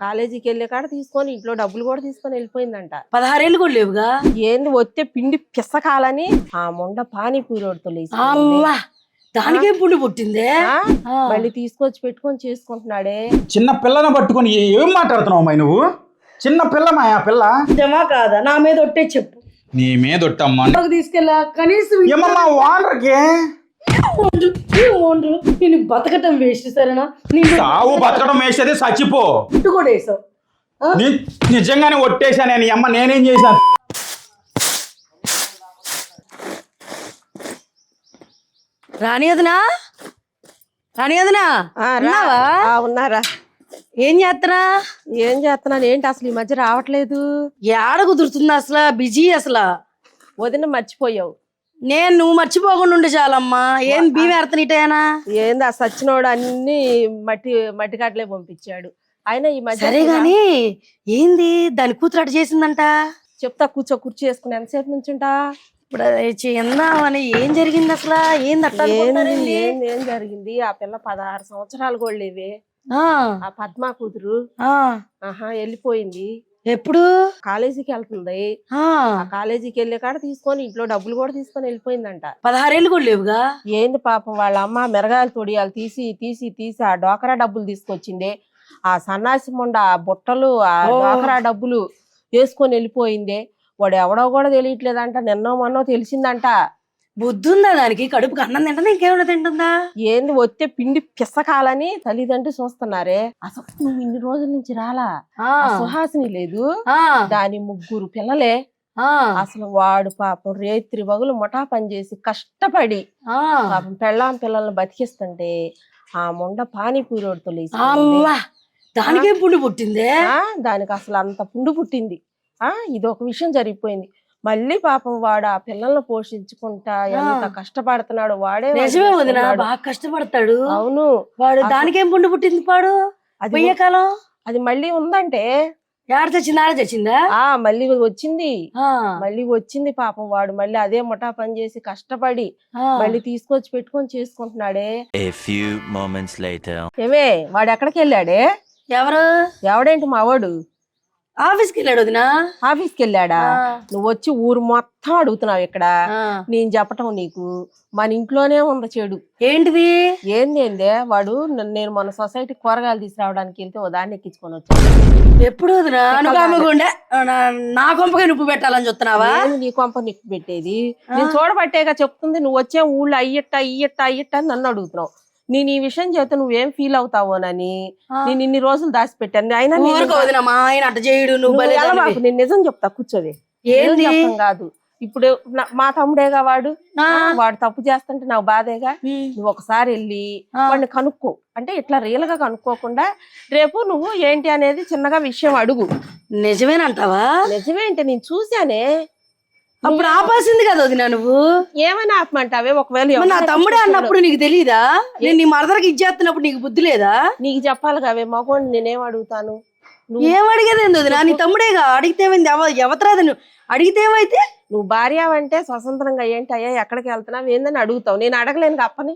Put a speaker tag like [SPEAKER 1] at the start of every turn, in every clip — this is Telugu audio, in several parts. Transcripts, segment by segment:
[SPEAKER 1] కాలేజీకి వెళ్ళే కాడ తీసుకొని ఇంట్లో డబ్బులు కూడా తీసుకొని వెళ్ళిపోయిందంట.
[SPEAKER 2] పదహారేళ్ళు కూడా లేవుగా?
[SPEAKER 1] ఏంది వస్తే పిండి పిసకాలని ఆ మొండ పానీపూరి వాడితో లేచింది.
[SPEAKER 2] అల్లా దానికేం పుండి పుట్టిందే.
[SPEAKER 1] మళ్ళీ తీసుకొచ్చి పెట్టుకొని చేసుకుంటున్నాడే.
[SPEAKER 3] చిన్న పిల్లని పట్టుకొని ఏ- మాట్లాడుతున్నావు అమ్మాయి నువ్వు? చిన్న పిల్లమా ఆ పిల్ల?
[SPEAKER 2] నిజమా కాదా? నా మీద ఒట్టే చెప్పు.
[SPEAKER 3] నీ మీద ఒట్టమ్మా.
[SPEAKER 2] తీసుకెళ్ళా కనీసం
[SPEAKER 3] ఏమమ్మా వానర్కి
[SPEAKER 2] ఈ. నేను బతకటం వేస్ట్ సరేనా? నేను
[SPEAKER 3] సావు బతకడం వేసేది చచ్చిపో.
[SPEAKER 2] పుట్టు కూడా వేసావు.
[SPEAKER 3] నీ నిజంగానే ఒట్టేశాను నీ అమ్మ నేనేం చేశాను?
[SPEAKER 2] రాని అదనా? రాని అదనా?
[SPEAKER 1] ఆ, రా.
[SPEAKER 2] ఉన్నావా?
[SPEAKER 1] ఆ, ఉన్నారా.
[SPEAKER 2] ఏం చేస్తున్నా?
[SPEAKER 1] ఏం చేస్తున్నాను ఏంటి అసలు ఈ మధ్య రావట్లేదు?
[SPEAKER 2] ఏడ కుదురుతుంది అసలు? బిజీ అసలు?
[SPEAKER 1] వదిన మర్చిపోయావు.
[SPEAKER 2] నేను నువ్వు మర్చిపోకుండా ఉండే చాలమ్మా. ఏం భీమ ఎడతనిటేనా
[SPEAKER 1] ఏంది ఆ సచ్చినోడు అన్ని మట్టి మట్టి కాటలే పంపించాడు. అయినా ఈ మధ్య
[SPEAKER 2] సరే గాని ఏంది? దాని కూతురు అటు చేసిందంట?
[SPEAKER 1] చెప్తా కూర్చో కుర్చీ వేసుకుని ఎంతసేపు నుంచుంటా?
[SPEAKER 2] ఇప్పుడు అది చెందామని ఏం జరిగింది అసలు? ఏంది అనుకుంటున్నారేంది?
[SPEAKER 1] ఏంది ఏం జరిగింది? ఆ పిల్ల పదహారు సంవత్సరాలు కూడా లేవే
[SPEAKER 2] ఆ,
[SPEAKER 1] ఆ పద్మ కూతురు.
[SPEAKER 2] ఆ,
[SPEAKER 1] ఆహా వెళ్ళిపోయింది.
[SPEAKER 2] ఎప్పుడు?
[SPEAKER 1] కాలేజీకి వెళ్తుంది
[SPEAKER 2] ఆ,
[SPEAKER 1] కాలేజీకి వెళ్ళే కాడ తీసుకొని ఇంట్లో డబ్బులు కూడా తీసుకొని వెళ్ళిపోయిందంట.
[SPEAKER 2] పదహారేళ్ళు కూడా లేవుగా?
[SPEAKER 1] ఏంది పాపం వాళ్ళ అమ్మ మిరగాయలు తొడియాలు తీసి తీసి తీసి ఆ డోకరా డబ్బులు తీసుకొచ్చింది. ఆ సన్నాసి మొండ ఆ బుట్టలు ఆ. డోకరా డబ్బులు వేసుకొని వెళ్ళిపోయిందే. వాడు ఎవడో కూడా తెలియట్లేదంట నిన్నో మొన్నో తెలిసిందంట.
[SPEAKER 2] బుద్ధి ఉందా దానికి? కడుపుకి అన్నం తింటుందా? ఇంకేమైనా తింటుందా?
[SPEAKER 1] ఏంది వస్తే పిండి పిసకాలని తల్లిదండ్రులు చూస్తున్నారే. అసలు నువ్వు ఇన్ని రోజుల నుంచి రాలా? సుహాసిని లేదు. దాని ముగ్గురు పిల్లలే. అసలు వాడు పాపం రేత్రి వగులు ముఠా పని చేసి కష్టపడి. పాపం పెళ్ళాం పిల్లల్ని బతికిస్తుంటే ఆ మొండ పానీపూరి వాడితో
[SPEAKER 2] దానికేం పుండి పుట్టిందే?
[SPEAKER 1] ఆ దానికి అసలు అంత పుండు పుట్టింది. ఆ ఇది ఒక విషయం జరిగిపోయింది. మళ్ళీ పాపం వాడు ఆ పిల్లల్ని పోషించుకుంటా ఎంత. కష్టపడుతున్నాడు వాడే
[SPEAKER 2] నిజమే వదిన. బాగా కష్టపడతాడు.
[SPEAKER 1] అవును.
[SPEAKER 2] వాడు దానికేం పుండి పుట్టింది పాడు?
[SPEAKER 1] అది
[SPEAKER 2] కాలం?
[SPEAKER 1] అది మళ్ళీ ఉందంటే
[SPEAKER 2] ఏడ చచ్చింది ఆడ చచ్చిందా
[SPEAKER 1] ఆ మళ్ళీ వచ్చింది.
[SPEAKER 2] ఆ,
[SPEAKER 1] మళ్ళీ వచ్చింది పాపం వాడు. మళ్ళీ అదే ముఠా పని చేసి కష్టపడి. మళ్ళీ తీసుకొచ్చి పెట్టుకొని చేసుకుంటున్నాడే.
[SPEAKER 4] A few moments later.
[SPEAKER 1] ఏమే వాడు ఎక్కడికి వెళ్ళాడే?
[SPEAKER 2] ఎవరు?
[SPEAKER 1] ఎవడేంటి మా వాడు?
[SPEAKER 2] ఆఫీస్కి వెళ్ళాడు వదినా.
[SPEAKER 1] ఆఫీస్కి వెళ్ళాడా నువ్వు వచ్చి ఊరు మొత్తం అడుగుతున్నావు ఇక్కడ. నేను చెప్పటం నీకు. మన ఇంట్లోనే ఉంది చెడు.
[SPEAKER 2] ఏంటిది?
[SPEAKER 1] ఏంది ఏందే? వాడు నేను మన సొసైటీ కూరగాయలు తీసుకురావడానికి వెళ్తే ఓ దాన్ని ఎక్కించుకొని వచ్చాను
[SPEAKER 2] ఎప్పుడు వదినా? నా కొంపగా నువ్వు పెట్టాలని చూస్తున్నావా?
[SPEAKER 1] నీ కొంప నిక్కు పెట్టేది. నేను చూడబట్టేగా చెప్తుంది నువ్వు వచ్చే ఊళ్ళో అయ్యట్ట అయ్యట్ట అయ్యట్ట అని నన్ను అడుగుతున్నావు. నేను ఈ విషయం చేస్తే నువ్వేం ఫీల్ అవుతావోనని. నేను? ఇన్ని రోజులు దాచిపెట్టాను. అయినా నేను- నిజం చెప్తా కూర్చోవే.
[SPEAKER 2] ఏంది?
[SPEAKER 1] కాదు. ఇప్పుడు మా తమ్ముడేగా వాడు. వాడు తప్పు చేస్తుంటే నాకు బాధేగా. నువ్వు ఒకసారి వెళ్ళి. వాడిని కనుక్కో. అంటే ఇట్లా రియల్గా కనుక్కోకుండా రేపు నువ్వు ఏంటి అనేది చిన్నగా విషయం అడుగు.
[SPEAKER 2] నిజమేనంటావా?
[SPEAKER 1] నిజమేంటి నేను చూశానే.
[SPEAKER 2] అప్పుడు ఆపాల్సింది కదా వదినా నువ్వు?
[SPEAKER 1] ఏమైనా ఆపమంటావే? ఒకవేళ
[SPEAKER 2] నా తమ్ముడే. అన్నప్పుడు నీకు తెలియదా నేను నీ మరదలకి ఇచ్చేస్తున్నప్పుడు నీకు బుద్ధి లేదా?
[SPEAKER 1] నీకు చెప్పాలి కావే మగోడిని నేనేం అడుగుతాను? నువ్వు
[SPEAKER 2] ఏం అడిగేది ఏంది వదినా? నీ తమ్ముడేగా? అడిగితే ఏమైంది? ఎవ- ఎవతరాదు నువ్వు? అడిగితే ఏమైతే?
[SPEAKER 1] నువ్వు భార్య అంటే స్వతంత్రంగా ఏంటి అయ్యా? ఎక్కడికి వెళ్తున్నావు? ఏందని అడుగుతావు? నేను అడగలేను అప్పని.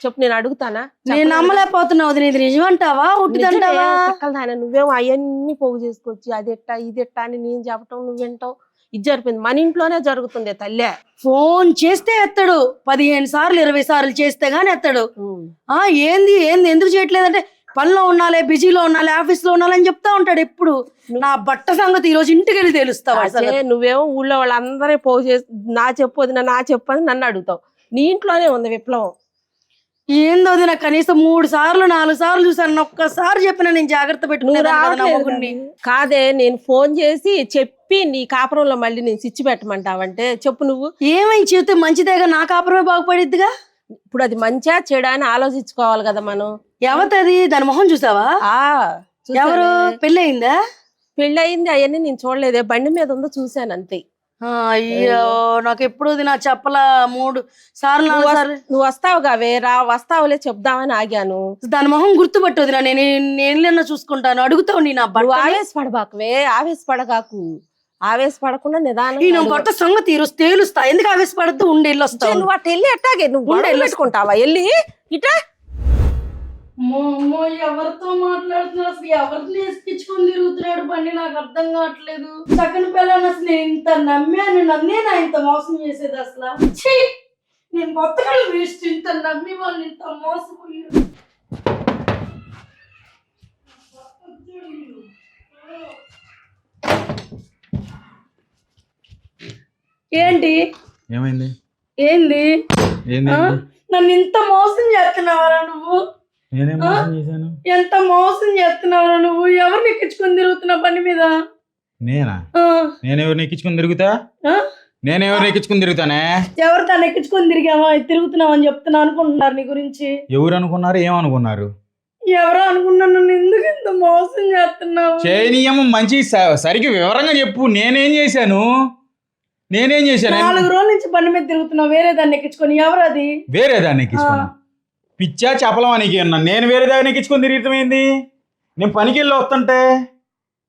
[SPEAKER 1] చెప్పు నేను అడుగుతానా?
[SPEAKER 2] నేను నమ్మలేకపోతున్నావు వదినా. ఇది నిజమంటావా ఉట్టిదంటావా
[SPEAKER 1] నాయన నువ్వేమో అవన్నీ పోగు చేసుకొచ్చి అది ఎట్టా ఇది ఎట్టా అని నేను చెప్పటం నువ్వు వింటావు. ఇది జరిపింది. మన ఇంట్లోనే జరుగుతుంది తల్లే.
[SPEAKER 2] ఫోన్ చేస్తే ఎత్తాడు. పదిహేను సార్లు ఇరవై సార్లు చేస్తే గానీ ఎత్తాడు. ఆ ఏంది ఏంది ఎందుకు చేయట్లేదంటే పనిలో ఉండాలి బిజీలో ఉండాలి ఆఫీస్లో ఉండాలి అని చెప్తా ఉంటాడు ఎప్పుడు. నా బట్ట సంగతి ఈ రోజు ఇంటికి వెళ్ళి తెలుస్తావు అసలు.
[SPEAKER 1] నువ్వేమో ఊళ్ళో వాళ్ళందరూ చేసి నా చెప్పు నా చెప్పు అని నన్ను అడుగుతావు. నీ ఇంట్లోనే ఉంది విప్లవం.
[SPEAKER 2] ఏందో వదినా కనీసం మూడు సార్లు నాలుగు సార్లు చూసాను ఒక్కసారి చెప్పిన నేను జాగ్రత్త పెట్టుకున్నాను కదా నా
[SPEAKER 1] నేను ఫోన్ చేసి చెప్పి నీ కాపురంలో మళ్ళీ నేను స్విచ్ పెట్టమంటావంటే చెప్పు నువ్వు.
[SPEAKER 2] ఏమై చెబితే మంచిదేగా నా కాపురమే బాగుపడిద్దిగా?
[SPEAKER 1] ఇప్పుడు అది మంచిగా చెడా అని ఆలోచించుకోవాలి కదా మనం.
[SPEAKER 2] ఎవతది దాని మొహం చూసావా?
[SPEAKER 1] ఆ
[SPEAKER 2] ఎవరు? పెళ్ళి అయిందా
[SPEAKER 1] పెళ్ళి అయింది అవన్నీ నేను చూడలేదే. బండి మీద ఉందో చూశాను అంతే.
[SPEAKER 2] అయ్యో నాకు ఎప్పుడు నా చెప్పలా మూడు సార్లు
[SPEAKER 1] నువ్వు వస్తావు కావే రా వస్తావులే చెప్దామని ఆగాను.
[SPEAKER 2] దాని మొహం గుర్తుపట్టదు నా నేను నేను చూసుకుంటాను. అడుగుతావు నీ నా
[SPEAKER 1] నువ్వు ఆవేశపడబాకువే ఆవేశపడగాకు. ఆవేశపడకుండా నిదానంగా
[SPEAKER 2] నేను. కొత్త సంగతి ఈరోజు తేలుస్తా. ఎందుకు ఆవేశపడద్దు? ఉండి వెళ్ళొస్తావు.
[SPEAKER 1] నువ్వు అటు వెళ్ళి ఎట్టాగే నువ్వు
[SPEAKER 2] ఉండు.
[SPEAKER 1] పెట్టుకుంటావా? వెళ్ళి ఇటా.
[SPEAKER 2] అమ్మో ఎవరితో మాట్లాడుతున్నాడు అసలు ఎవరిని ఎక్కించుకొని తిరుగుతున్నాడు బండి? నాకు అర్థం కావట్లేదు. సగన్ పిల్లని అసలు నేను ఇంత నమ్మాను. నన్నే నా ఇంత మోసం చేసేది అసలు? ఛీ! నేను బతకలు వేస్ట్. ఇంత నమ్మి వాళ్ళు ఇంత మోసపోయారు. ఏంటి?
[SPEAKER 3] ఏమైంది?
[SPEAKER 2] ఏంది? నన్ను ఇంత మోసం చేస్తున్నావరా నువ్వు?
[SPEAKER 3] నేనేం? మోసం చేశాను?
[SPEAKER 2] ఎంత మోసం చేస్తున్నావురా నువ్వు? ఎవరిని ఎక్కించుకొని తిరుగుతున్నావు బండి మీద?
[SPEAKER 3] నేనా?
[SPEAKER 2] ఆ,
[SPEAKER 3] నేనెవరిని ఎక్కించుకుని తిరుగుతా?
[SPEAKER 2] ఆ?
[SPEAKER 3] నేనెవరిని ఎక్కించుకుని తిరుగుతానే?
[SPEAKER 2] ఎవరు దాన్ని ఎక్కించుకొని తిరిగామా తిరుగుతున్నావు అని చెప్తున్నా అనుకుంటున్నారు నీ గురించి.
[SPEAKER 3] ఎవరు అనుకున్నారు? ఏమనుకున్నారు
[SPEAKER 2] ఎవరో అనుకున్నాను నన్ను ఎందుకు ఇంత మోసం చేస్తున్నావు?
[SPEAKER 3] చేయనీయము మంచి సరిగ్గా వివరంగా చెప్పు. నేనేం చేశాను? నేనేం చేశాను?
[SPEAKER 2] నాలుగు రోజుల నుంచి బండి మీద తిరుగుతున్నావు. వేరే దాన్ని ఎక్కించుకొని. ఎవరు అది
[SPEAKER 3] వేరే దాన్ని ఎక్కించుకున్నా. పిచ్చా చెప్పలం అని ఉన్నా నేను వేరే దాన్ని ఎక్కించుకొని తిరుగుతాం ఏంది నేను పనికి వెళ్ళి వస్తుంటే?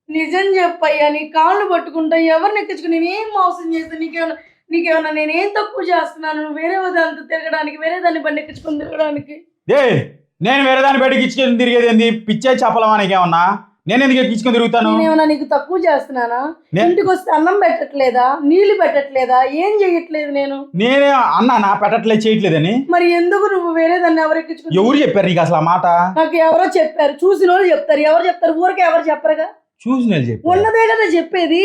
[SPEAKER 2] నిజం చెప్పయ్యా నీ కాళ్ళు పట్టుకుంటా ఎవరిని ఎక్కించుకుని నేను ఏం మోసం చేస్తాను నీకేమన్నా నీకేమన్నా నేను తక్కువ చేస్తున్నాను? నువ్వు వేరే దాంతో తిరగడానికి వేరే దాన్ని బండి ఎక్కించుకొని తిరగడానికి.
[SPEAKER 3] ఏ నేను వేరే దాన్ని బయటకి ఇచ్చుకొని తిరిగేది ఏంది? పిచ్చా చెప్పలం అని ఏమన్నా నేను ఎందుకు ఎక్కించుకొని తిరుగుతాను?
[SPEAKER 2] నేనేమన్నా నీకు తక్కువ చేస్తున్నానా? ఇంటికి వస్తే అన్నం పెట్టట్లేదా? నీళ్ళు పెట్టట్లేదా? ఏం చెయ్యట్లేదు నేను?
[SPEAKER 3] నేనే అన్నానా? పెట్టట్లేదు చేయట్లేదని?
[SPEAKER 2] మరి ఎందుకు నువ్వు వేరే దాన్ని ఎవరు ఎక్కించుకుని
[SPEAKER 3] ఎవరు చెప్పారు నీకు అసలు ఆ మాట?
[SPEAKER 2] నాకు ఎవరో చెప్పారు. చూసిన వాళ్ళు చెప్తారు. ఎవరు చెప్తారు? ఊరికే ఎవరు చెప్పరుగా?
[SPEAKER 3] చూసి నేను చెప్పారు.
[SPEAKER 2] ఉన్నదే కదా చెప్పేది.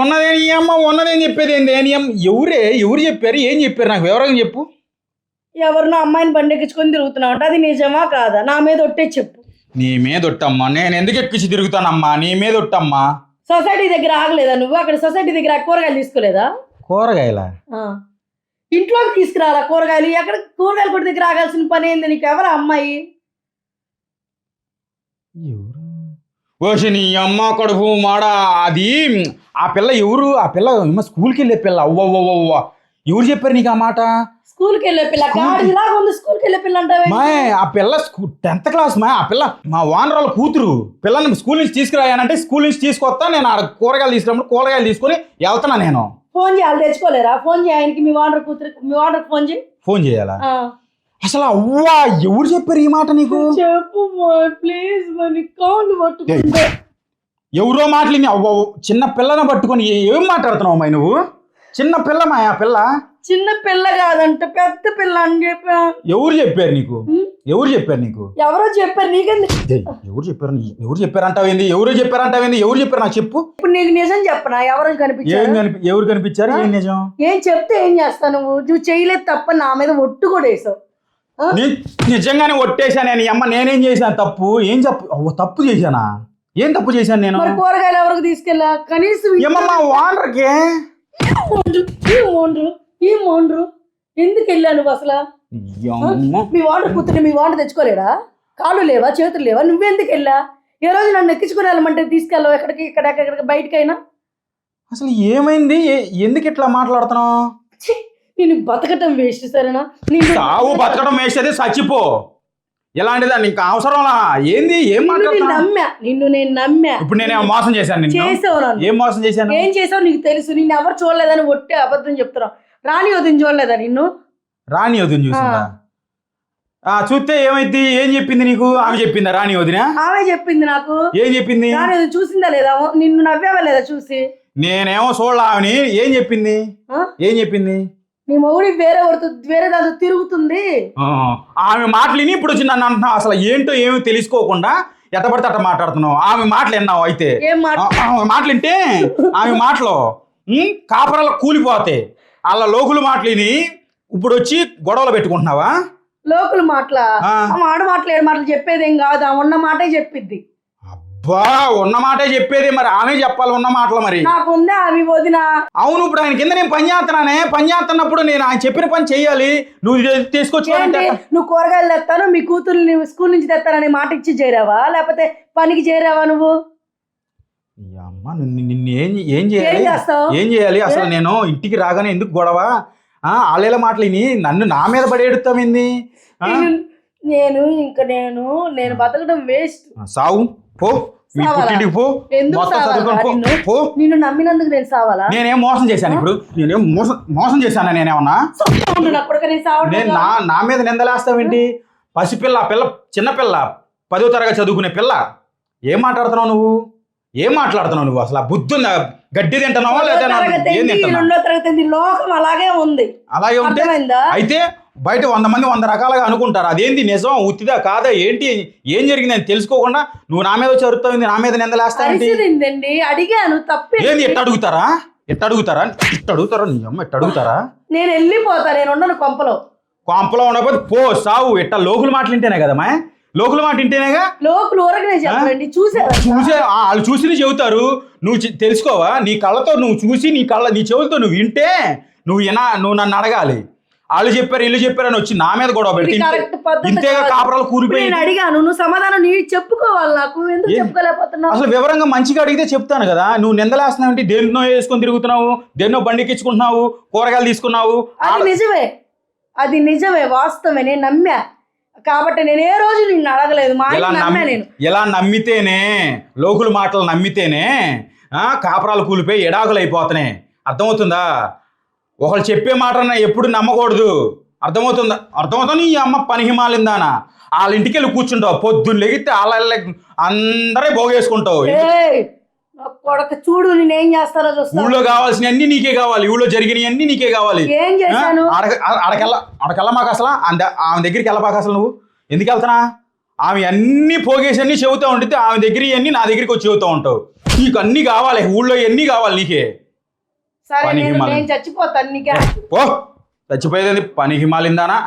[SPEAKER 3] ఉన్నదేని అమ్మ ఉన్నదేం చెప్పేది ఏంది? ఎవరే? ఎవరు చెప్పారు? ఏం చెప్పారు నాకు? వివరంగా చెప్పు.
[SPEAKER 2] ఎవరినో అమ్మాయిని బండి ఎక్కించుకొని తిరుగుతున్నావు అంటే అది నిజమా కాదా? నా మీద ఒట్టే చెప్పు.
[SPEAKER 3] నీ మీద ఒట్టమ్మా నేను ఎందుకు ఎక్కించి తిరుగుతానమ్మా? నీ మీద ఒట్టమ్మా
[SPEAKER 2] సొసైటీ దగ్గర ఆగలేదా నువ్వు? అక్కడ సొసైటీ దగ్గర కూరగాయలు తీసుకోలేదా?
[SPEAKER 3] కూరగాయల?
[SPEAKER 2] ఆ. ఇంట్లోకి తీసుకురాలా కూరగాయలు? ఎక్కడ కూరగాయలు కొట్టి దగ్గర ఆగాల్సిన పని ఏంది? నీకు ఎవరు అమ్మాయి?
[SPEAKER 3] నీ అమ్మ కడుపు మాడ? అది ఆ పిల్ల ఎవరు? ఆ పిల్ల స్కూల్కి వెళ్ళే పిల్ల. అవ్వవ్వవ్వ ఎవరు చెప్పారు నీకు ఆ మాట?
[SPEAKER 2] స్కూల్కి వెళ్ళే పిల్ల ఉంది స్కూల్కి వెళ్ళే పిల్ల అంటావే
[SPEAKER 3] మా ఆ పిల్ల టెన్త్ క్లాస్ మా ఆ పిల్ల మా వానరాల కూతురు. పిల్లల్ని స్కూల్ నుంచి తీసుకురాయానంటే స్కూల్ నుంచి తీసుకొస్తా నేను ఆడ కూరగాయలు తీసుకున్నప్పుడు కూరగాయలు తీసుకొని వెళ్తున్నా నేను.
[SPEAKER 2] ఫోన్ చేయాలి తెచ్చుకోలేరా? ఫోన్ చేయ ఆయనకి మీ వాండర్ కూతురు మీ వాండర్ ఫోన్ చేయి.
[SPEAKER 3] ఫోన్ చేయాలా. అసలు అవ్వా ఎవరు చెప్పారు ఈ మాట నీకు?
[SPEAKER 2] చెప్పు ప్లీజ్ మరి కాళ్ళు పట్టుకుంటే.
[SPEAKER 3] ఎవరో మాటలు అవ్వ చిన్న పిల్లని పట్టుకొని ఏ- ఏం మాట్లాడుతున్నావు అమ్మాయి నువ్వు? చిన్న పిల్లమా ఆ పిల్ల?
[SPEAKER 2] చిన్న పిల్ల కాదంట పెద్ద పిల్ల అని చెప్పా.
[SPEAKER 3] ఎవరు చెప్పారు నీకు? ఎవరు చెప్పారు నీకు?
[SPEAKER 2] ఎవరో చెప్పారు నీకెందుకు?
[SPEAKER 3] ఏయ్, ఎవరు చెప్పారు నీ- ఎవరు చెప్పారు అంటావేంది ఎవరు చెప్పారు అంటావేంది ఎవరు చెప్పారు నాకు చెప్పు.
[SPEAKER 2] ఇప్పుడు నీకు నిజం చెప్పనా? ఎవరో
[SPEAKER 3] ఏం
[SPEAKER 2] కనిపించారు
[SPEAKER 3] కనిపి ఎవరు కనిపించారు? ఏం నిజం?
[SPEAKER 2] ఏం చెప్తే ఏం చేస్తావు నువ్వు? నువ్వు చేయలేదు తప్ప నా మీద ఒట్టు కూడా వేసావు.
[SPEAKER 3] నిజంగానే ఒట్టేశాను నేను అమ్మ. నేనేం చేశాను? తప్పు? ఏం తప్పు అవ్వ, తప్పు చేశానా? ఏం తప్పు చేశాను నేను?
[SPEAKER 2] మరి కూరగాయలు ఎవరికి తీసుకెళ్ళా? కనీసం
[SPEAKER 3] ఏమమ్మా వానర్కి
[SPEAKER 2] మోండ్రు, ఈ మోండ్రు ఈ మోండ్రు ఎందుకు వెళ్ళా నువ్వు అసలు. మీ వాడు కూతురు మీ వాడు తెచ్చుకోలేడా? కాళ్ళు లేవా? చేతులు లేవా? నువ్వెందుకు వెళ్ళా? ఏ రోజు నన్ను ఎక్కించుకుని వెళ్ళమంటే తీసుకెళ్ళావు? ఎక్కడికి ఇక్కడ ఎక్కడికి బయటకైనా?
[SPEAKER 3] అసలు ఏమైంది? ఎందుకు ఇట్లా మాట్లాడుతున్నావు?
[SPEAKER 2] నేను బతకటం వేస్ట్ సరేనా?
[SPEAKER 3] సావు బతకడం వేసేది చచ్చిపో ఇలాంటిదా నీకు అవసరంలా? ఏంది? ఏం
[SPEAKER 2] నమ్మా నిన్ను నేను నమ్మా.
[SPEAKER 3] ఇప్పుడు నేనేం మోసం చేశాను
[SPEAKER 2] చేసావు
[SPEAKER 3] ఏం మోసం చేశాను?
[SPEAKER 2] ఏం చేసావు నీకు తెలుసు? నిన్ను ఎవరు చూడలేదని ఒట్టే అబద్ధం చెప్తున్నావు. రాణి వదిన చూడలేదా నిన్ను?
[SPEAKER 3] రాణి వదిన చూసిందా? ఆ. చూస్తే ఏమైంది ఏం చెప్పింది నీకు? ఆమె చెప్పిందా రాణి వదిన?
[SPEAKER 2] ఆమె చెప్పింది నాకు.
[SPEAKER 3] ఏం చెప్పింది?
[SPEAKER 2] చూసిందా లేదా? నిన్ను నవ్వావా లేదా చూసి?
[SPEAKER 3] నేనేమో చూడలా ఆమెని. ఏం చెప్పింది? ఏం చెప్పింది?
[SPEAKER 2] నీ మొగుడి వేరే ఒకరితో వేరే దాంతో తిరుగుతుంది.
[SPEAKER 3] ఆమె మాటలు విని ఇప్పుడు వచ్చి నన్ను అంటున్నావు. అసలు ఏంటో ఏమీ తెలుసుకోకుండా ఎట్టబడితే అట్ట మాట్లాడుతున్నావు. ఆమె మాటలు విన్నావు అయితే.
[SPEAKER 2] ఏం మాట
[SPEAKER 3] ఆ, ఆమె మాటలు వింటే ఆమె మాటలు కాపరాలు కూలిపోతాయి. అలా లోకులు మాటలు విని ఇప్పుడు వచ్చి గొడవలు పెట్టుకుంటున్నావా?
[SPEAKER 2] లోకులు మాటల. ఆడ మాటలు ఏడు మాటలు చెప్పేది ఏం కాదు. ఆ ఉన్న మాటే చెప్పిద్ది.
[SPEAKER 3] అబ్బా ఉన్న మాటే చెప్పేది మరి. ఆమె చెప్పాలి ఉన్న మాటలు మరి.
[SPEAKER 2] నాకుందా అవి వదిన.
[SPEAKER 3] అవును ఇప్పుడు ఆయన కింద నేను పని చేస్తున్నానే. పని చేస్తున్నప్పుడు నేను ఆయన చెప్పిన పని చెయ్యాలి నువ్వు తీసుకొచ్చి
[SPEAKER 2] ఏంటి? నువ్వు కూరగాయలు తెస్తాను మీ కూతుర్ని స్కూల్ నుంచి తెస్తానని మాట ఇచ్చి చేరావా? లేకపోతే పనికి చేరావా నువ్వు?
[SPEAKER 3] అమ్మ నిన్ను నిన్ను ఏం ఏం
[SPEAKER 2] ఏం
[SPEAKER 3] చేయాలి?
[SPEAKER 2] చేస్తావు?
[SPEAKER 3] ఏం చేయాలి? అసలు నేను ఇంటికి రాగానే ఎందుకు గొడవ? ఆ ఆళ్ళ మాటలు విని నన్ను నా మీద పడేడుతామింది
[SPEAKER 2] నేను- నేను ఇంకా నేను నేను బతకడం వేస్ట్
[SPEAKER 3] సావు పో.
[SPEAKER 2] నిన్ను? నమ్మినందుకు నేను సావాలా?
[SPEAKER 3] నేనేం మోసం చేశాను ఇప్పుడు? నేనేం మోసం మోసం చేశానా నేనేమన్నా?
[SPEAKER 2] నేను
[SPEAKER 3] నా నా మీద నిందలేస్తావేంటి? పసిపిల్ల ఆ పిల్ల చిన్నపిల్ల పదో తరగతి చదువుకునే పిల్ల. ఏం మాట్లాడుతున్నావు నువ్వు? ఏం మాట్లాడుతున్నావు నువ్వు? అసలు బుద్ధి గడ్డి తింటున్నావా లేదా ఏం తింటున్నావు?
[SPEAKER 2] లోకం అలాగే ఉంది.
[SPEAKER 3] అలాగే ఉంటే అయితే బయట వంద మంది వంద రకాలుగా అనుకుంటారు. అదేంటి నిజం ఉత్తిదా కాదా? ఏంటి? ఏం జరిగింది అని తెలుసుకోకుండా నువ్వు నా మీద వచ్చి అరుతావు నా మీద
[SPEAKER 2] ఏందండి అడిగాను తప్పే.
[SPEAKER 3] ఏంది? ఎట్ట అడుగుతారా? ఎట్ట అడుగుతారా? ఇట్ట అడుగుతారా? నీ అమ్మ ఎట్ట అడుగుతారా?
[SPEAKER 2] నేను వెళ్ళిపోతా నేను ఉండను కొంపలో.
[SPEAKER 3] కొంపలో ఉండకపోతే పో సావు. ఎట్ట? లోకులు మాటలింటేనే కదా మా లోకులు మాట వింటేనేగా
[SPEAKER 2] లోకులు ఊరకనే చెప్పండి. చూసారా
[SPEAKER 3] చూసే వాళ్ళు చూసి చెబుతారు. నువ్వు తెలుసుకోవా? నీ కళ్ళతో నువ్వు చూసి నీ కళ్ళ నీ చెవులతో నువ్వు వింటే నువ్వు నువ్వు నన్ను అడగాలి. వాళ్ళు చెప్పారు ఇల్లు చెప్పారు అని వచ్చి నా మీద గొడవ ఇంతేగా
[SPEAKER 2] కాదు.
[SPEAKER 3] కాపురాలు కూలిపోయి
[SPEAKER 2] నేను అడిగాను నువ్వు సమాధానం నీ చెప్పుకోవాలి నాకు. ఎందుకు? చెప్పుకోలేకపోతున్నావు?
[SPEAKER 3] అసలు వివరంగా మంచిగా అడిగితే చెప్తాను కదా. నువ్వు నిందలేస్తున్నావు అంటే దేన్నో వేసుకొని తిరుగుతున్నావు దేన్నో బండికెచ్చుకుంటున్నావు కూరగాయలు తీసుకున్నావు
[SPEAKER 2] అది నిజమే. అది నిజమే వాస్తవమే. నేను నమ్మా. కాబట్టి నేను ఏ రోజు నిన్ను అడగలేదు. మా నమ్మా నేను.
[SPEAKER 3] ఇలా నమ్మితేనే లోకుల మాటలు నమ్మితేనే కాపురాలు కూలిపోయి ఎడాకులు అయిపోతున్నాయి అర్థమవుతుందా? ఒకళ్ళు చెప్పే మాటన ఎప్పుడు నమ్మకూడదు. అర్థమవుతుందా? అర్థమవుతుందా నీ అమ్మ పనికి మాలిందానా వాళ్ళ ఇంటికి వెళ్ళి కూర్చుంటావు. పొద్దున్న లెగితే వాళ్ళ అందరే
[SPEAKER 2] కొడక చూడు నేనేం చూస్తా
[SPEAKER 3] ఊళ్ళో కావాల్సిన అన్ని నీకే కావాలి. ఊళ్ళో జరిగినవి అన్ని నీకే కావాలి.
[SPEAKER 2] ఏం చేశాను?
[SPEAKER 3] ఆడకెళ్ళ ఆడకెళ్ళ మాకు అసలు. ఆమె దగ్గరికి వెళ్ళబాక అసలు నువ్వు. ఎందుకు వెళ్తున్నా? ఆమె అన్ని పోగేసి అన్ని చెబుతూ ఉంటుంది ఆమె దగ్గర అన్ని నా దగ్గరికి వచ్చి చెబుతూ ఉంటావు. నీకు అన్ని కావాలి. ఊళ్ళో ఎన్ని కావాలి నీకే.
[SPEAKER 2] సరే నేను చచ్చిపోతాను నీకే.
[SPEAKER 3] ఓ చచ్చిపోయేది పనికి మాలిందానా